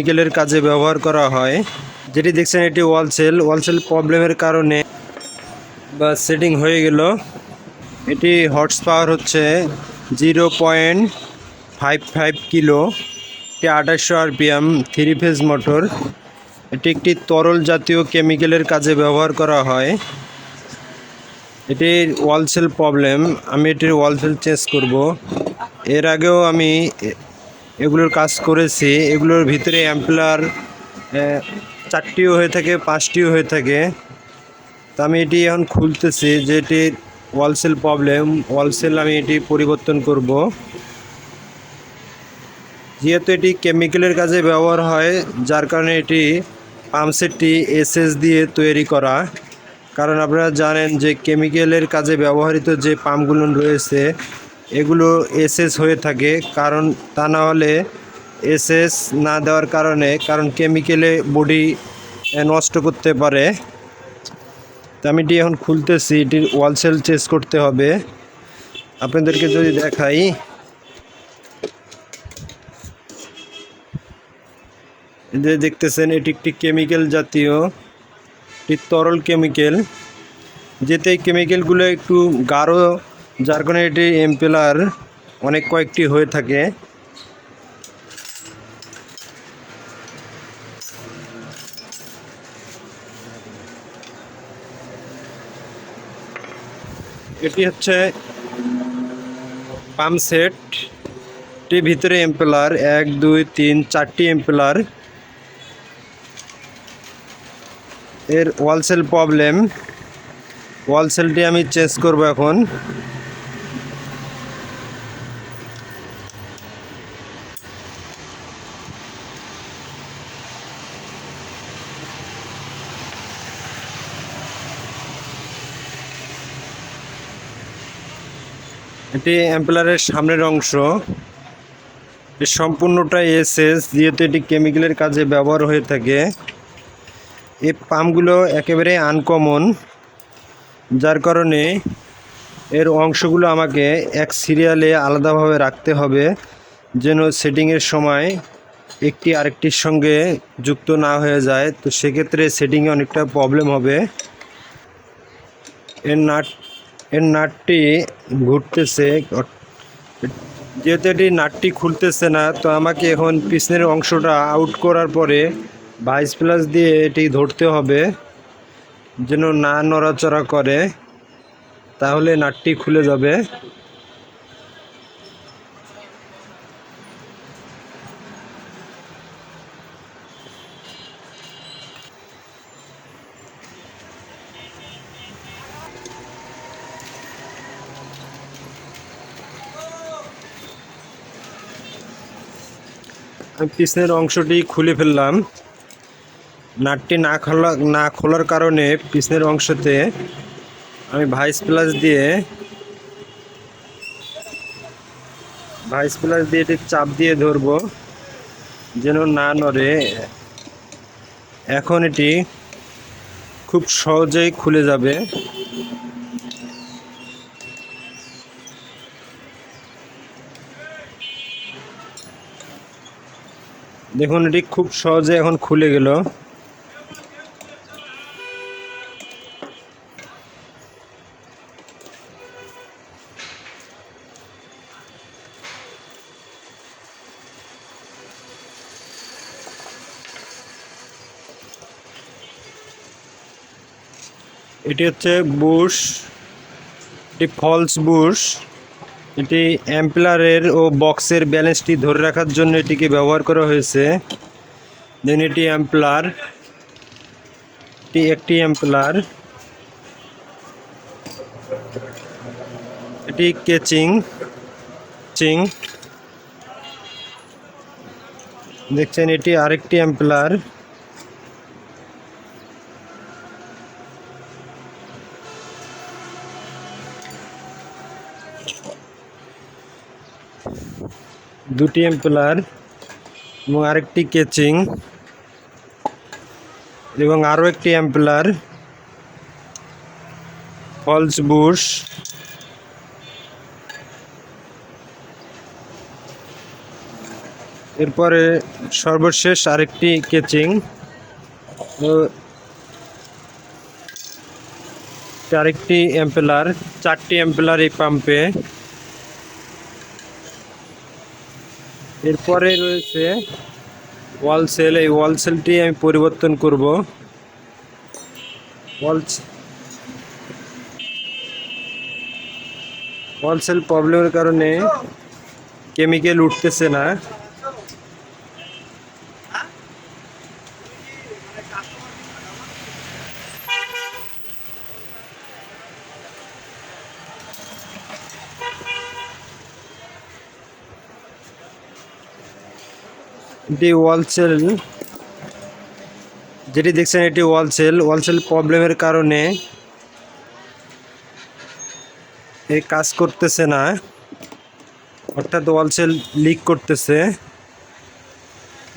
কেমিক্যালের কাজে ব্যবহার করা হয়। যেটি দেখছেন, এটি ওয়াল সেল ওয়াল সেল প্রবলেমের কারণে বা সেটিং হয়ে গেল। এটি হর্স পাওয়ার হচ্ছে zero point five five kilo এটি আঠাশশো আরপিএম থ্রি ফেজ মোটর এটি একটি তরল জাতীয় কেমিক্যালের কাজে ব্যবহার করা হয়। এটির ওয়াল সেল প্রবলেম আমি এটির ওয়াল সেল চেঞ্জ করব। এর আগেও আমি এগুলোর কাজ করেছি। এগুলোর ভিতরে অ্যাম্পলার চারটিও হয়ে থাকে, পাঁচটিও হয়ে থাকে। তো আমি এটি এখন খুলতেছি, যে এটির ওয়াল সেল প্রবলেম ওয়াল সেল আমি এটি পরিবর্তন করব। যেহেতু এটি কেমিক্যালের কাজে ব্যবহার হয়, যার কারণে এটি পাম্পসেটটি এসএস দিয়ে তৈরি করা। কারণ আপনারা জানেন যে কেমিক্যালের কাজে ব্যবহৃত যে পাম্পগুলো রয়েছে এগুলো এসএস হয়ে থাকে, কারণ তা না হলে এসএস না দেওয়ার কারণে, কারণ কেমিক্যালে বডি নষ্ট করতে পারে। তো আমি এটি এখন খুলতেছি এটির ওয়াল সেল চেঞ্জ করতে হবে। আপনাদেরকে যদি দেখাই। যে দেখতেছেন, এটি একটি কেমিক্যাল জাতীয়, একটি তরল কেমিক্যাল যেতে কেমিক্যালগুলো একটু গাঢ় যার কারণে এটি এমপেলার অনেক কয়েকটি হয়ে থাকে। এটি হচ্ছে পাম্প সেট। এটির ভিতরে এমপেলার এক, দুই, তিন, চারটি এমপেলার। এর ওয়াল সেল প্রবলেম। ওয়াল সেলটি আমি চেঞ্জ করব এখন। এটি অ্যাম্পেলারের সামনের অংশ। সম্পূর্ণটা এসএস যেহেতু এটি কেমিক্যালের কাজে ব্যবহার হয়ে থাকে। এই পাম্পগুলো একেবারে আনকমন, যার কারণে এর অংশগুলো আমাকে এক সিরিয়ালে আলাদাভাবে রাখতে হবে, যেন সেটিংয়ের সময় একটি আরেকটির সঙ্গে যুক্ত না হয়ে যায়। তো সেক্ষেত্রে সেটিংয়ে অনেকটা প্রবলেম হবে। এর নাট এর নাটটি ঘুরতেছে। যেহেতু এটি নাটটি খুলতেছে না, তো আমাকে এখন পিছনের অংশটা আউট করার পরে ভাইস প্লাস দিয়ে এটি ধরতে হবে, যেন না নড়াচড়া করে, তাহলে নাটটি খুলে যাবে। পিছনের অংশটি খুলে ফেললাম। নাটটি না খোলা, না খোলার কারণে পিছনের অংশতে আমি ভাইস প্লাস দিয়ে, ভাইস প্লাস দিয়ে এটি চাপ দিয়ে ধরবো, যেন না নড়ে। এখন এটি খুব সহজেই খুলে যাবে। দেখুন এটি খুব সহজে এখন খুলে গেল। এটি হচ্ছে বুশ এটি ফলস বুশ। এটি অ্যাম্পলারের ও বক্সের ব্যালেন্সটি ধরে রাখার জন্য এটিকে ব্যবহার করা হয়েছে। দেন এটি অ্যাম্পলার। এটি একটি অ্যাম্পলার। এটি কেচিং। চিং। দেখছেন, এটি আরেকটি অ্যাম্পলার। দুটি এম্পলার এবং আরেকটি কেচিং এবং আরও একটি অ্যাম্পলার ফলস বুশ। এরপরে সর্বশেষ আরেকটি কেচিং। আরেকটি এম্পেলার চারটি এম্পেলার এই পাম্পে এরপরে রয়েছে ওয়াল সেল এই ওয়াল সেলটি আমি পরিবর্তন করব। ওয়াল ওয়াল সেল প্রবলেমের কারণে কেমিক্যাল উঠতেছে না। এটি ওয়াল সেল যেটি দেখছেন, এটি ওয়াল সেল ওয়াল সেল প্রবলেমের কারণে এই কাজ করতেছে না। অর্থাৎ ওয়াল সেল লিক করতেছে।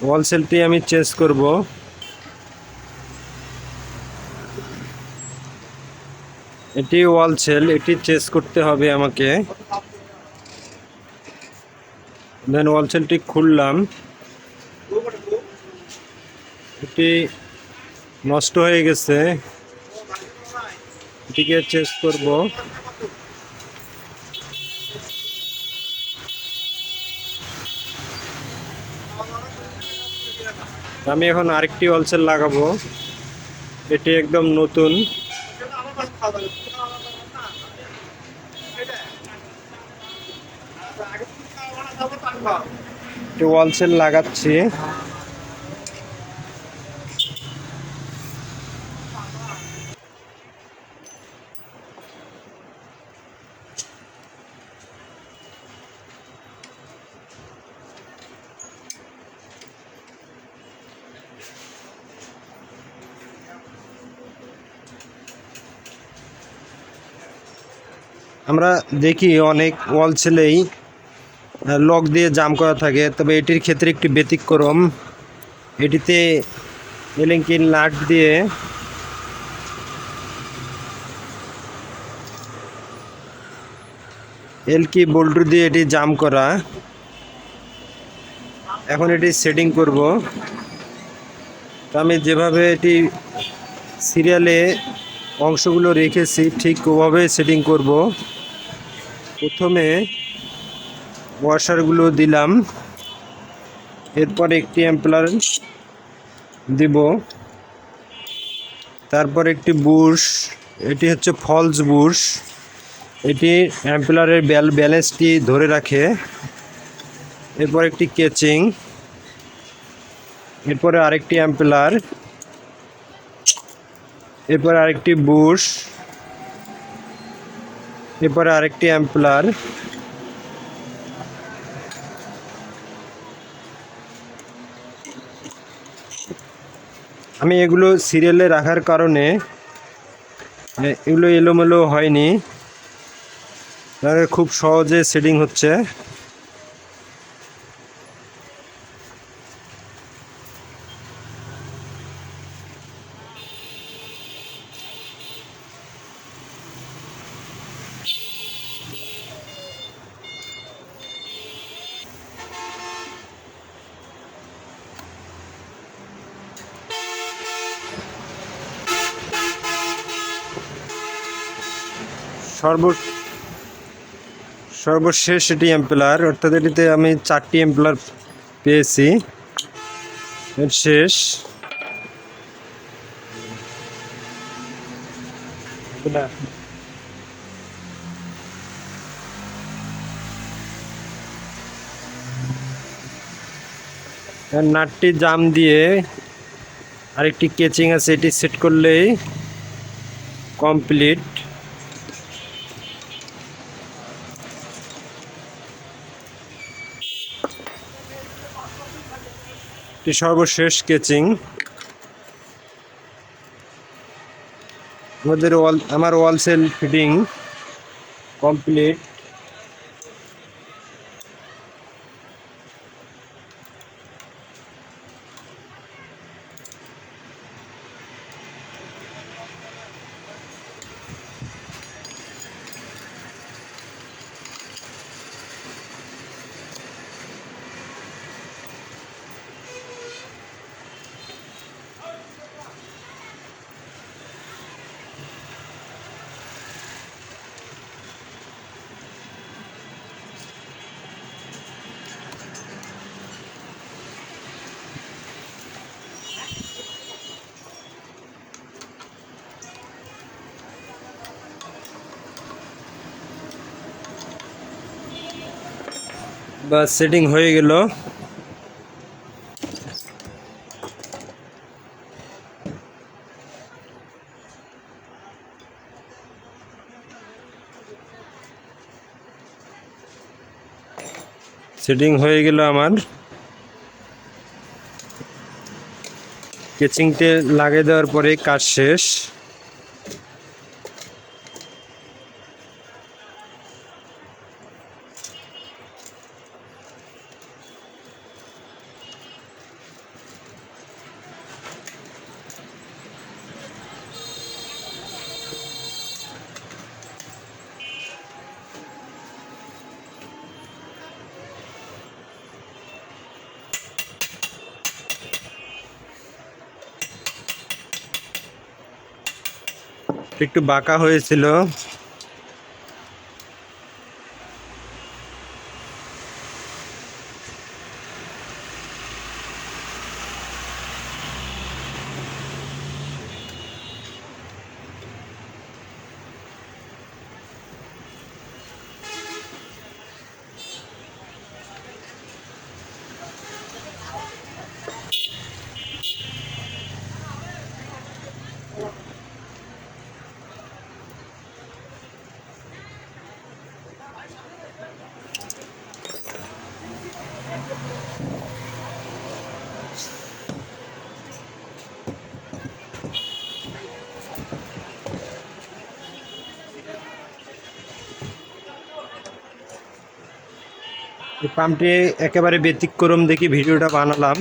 ওয়াল সেলটি আমি চেঞ্জ করব। এটি ওয়াল সেল এটি চেঞ্জ করতে হবে আমাকে। দেন ওয়াল সেলটি খুললাম। এটি নষ্ট হয়ে গেছে। এটিকে চেঞ্জ করব। আমি এখন আরেকটি অলসেল লাগাবো। এটি একদম নতুন। ওয়ালসেল লাগাচ্ছি। আমরা দেখি অনেক ওয়াল ছেলেই লক দিয়ে জাম করা থাকে, তবে এটির ক্ষেত্রে একটি ব্যতিক্রম। এটিতে এলেঙ্কিন লাট দিয়ে এলকি বোল্টু দিয়ে এটি জাম করা। এখন এটি সেটিং করব। তো আমি যেভাবে এটি সিরিয়ালে অংশগুলো রেখেছি, ঠিক ওভাবে সেটিং করব। প্রথমে ওয়াশারগুলো দিলাম। এরপর একটি অ্যাম্পলার দিব। তারপর একটি বুশ, এটি হচ্ছে ফলস বুশ। এটি অ্যাম্পলারের ব্যাল ব্যালেন্সটি ধরে রাখে। এরপর একটি কেচিং এরপরে আরেকটি অ্যাম্পলার এরপরে আরেকটি বুশ। এরপরে আরেকটি অ্যাম্পলার আমি এগুলো সিরিয়ালে রাখার কারণে এগুলো এলোমেলো হয়নি। খুব সহজে সেটিং হচ্ছে। সর্ব সর্বশেষ এটি এম্পলার অর্থাৎ এটিতে আমি চারটি এম্পলার পেয়েছি। শেষ। নাটটি জাম দিয়ে আরেকটি কেচিং আছে এটি সেট করলেই কমপ্লিট এটি সর্বশেষ স্কেচিং আমাদের ওয়াল আমার ওয়াল সেল ফিটিং কমপ্লিট বা সেটিং হয়ে গেল। সেটিং হয়ে গেল আমার। কেচিংটে লাগিয়ে দেওয়ার পরে কাজ শেষ। একটু বাঁকা হয়েছিল এই পাম্পটি একেবারে ব্যতিক্রম দেখি ভিডিওটা বানালাম।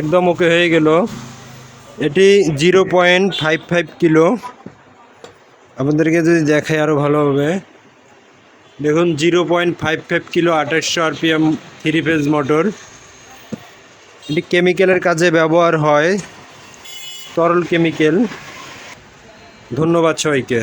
একদম ওকে হয়ে গেল। এটি zero point five five kilo. আপনাদেরকে যদি দেখাই আরও ভালো হবে। দেখুন, zero point five five kilo আঠাশশো আরপিএম থ্রি ফেজ মোটর। এটি কেমিক্যালের কাজে ব্যবহার হয়। তরল কেমিক্যাল। ধন্যবাদ সবাইকে।